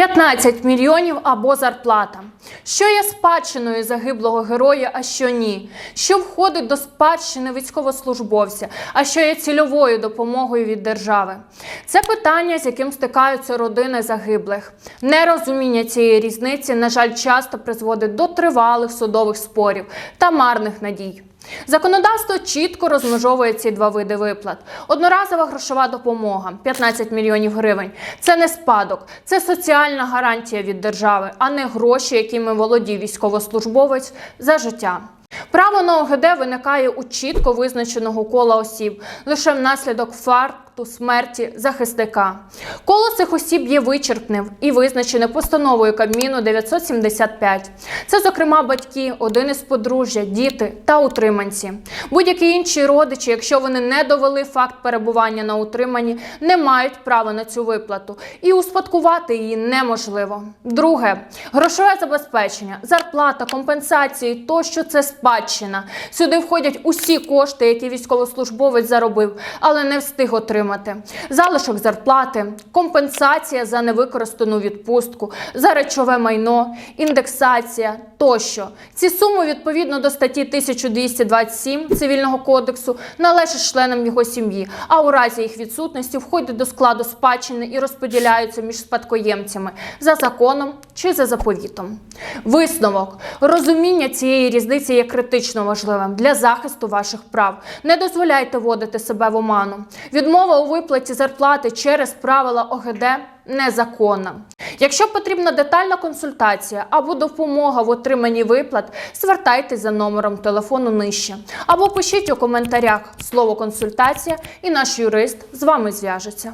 15 мільйонів або зарплата. Що є спадщиною загиблого героя, а що ні? Що входить до спадщини військовослужбовця, а що є цільовою допомогою від держави? Це питання, з яким стикаються родини загиблих. Нерозуміння цієї різниці, на жаль, часто призводить до тривалих судових спорів та марних надій. Законодавство чітко розмежовує ці два види виплат. Одноразова грошова допомога 15 мільйонів гривень. Це не спадок, це соціальна гарантія від держави, а не гроші, якими володів військовослужбовець за життя. Право на ОГД виникає у чітко визначеного кола осіб лише внаслідок факту смерті захисника. Коло цих осіб є вичерпним і визначене постановою Кабміну 975. Це, зокрема, батьки, один із подружжя, діти та утриманці. Будь-які інші родичі, якщо вони не довели факт перебування на утриманні, не мають права на цю виплату і успадкувати її неможливо. Друге грошове забезпечення, зарплата, компенсації тощо це спадщина. Сюди входять усі кошти, які військовослужбовець заробив, але не встиг отримати. Залишок зарплати, компенсація за невикористану відпустку, за речове майно, індексація тощо. Ці суми відповідно до статті 1227 Цивільного кодексу належать членам його сім'ї, а у разі їх відсутності входять до складу спадщини і розподіляються між спадкоємцями за законом чи за заповітом. Висновок розуміння цієї різниці є критично важливим для захисту ваших прав. Не дозволяйте вводити себе в оману. Відмова у виплаті зарплати через правила ОГД незаконна. Якщо потрібна детальна консультація або допомога в отриманні виплат, звертайтесь за номером телефону нижче або пишіть у коментарях слово консультація, і наш юрист з вами зв'яжеться.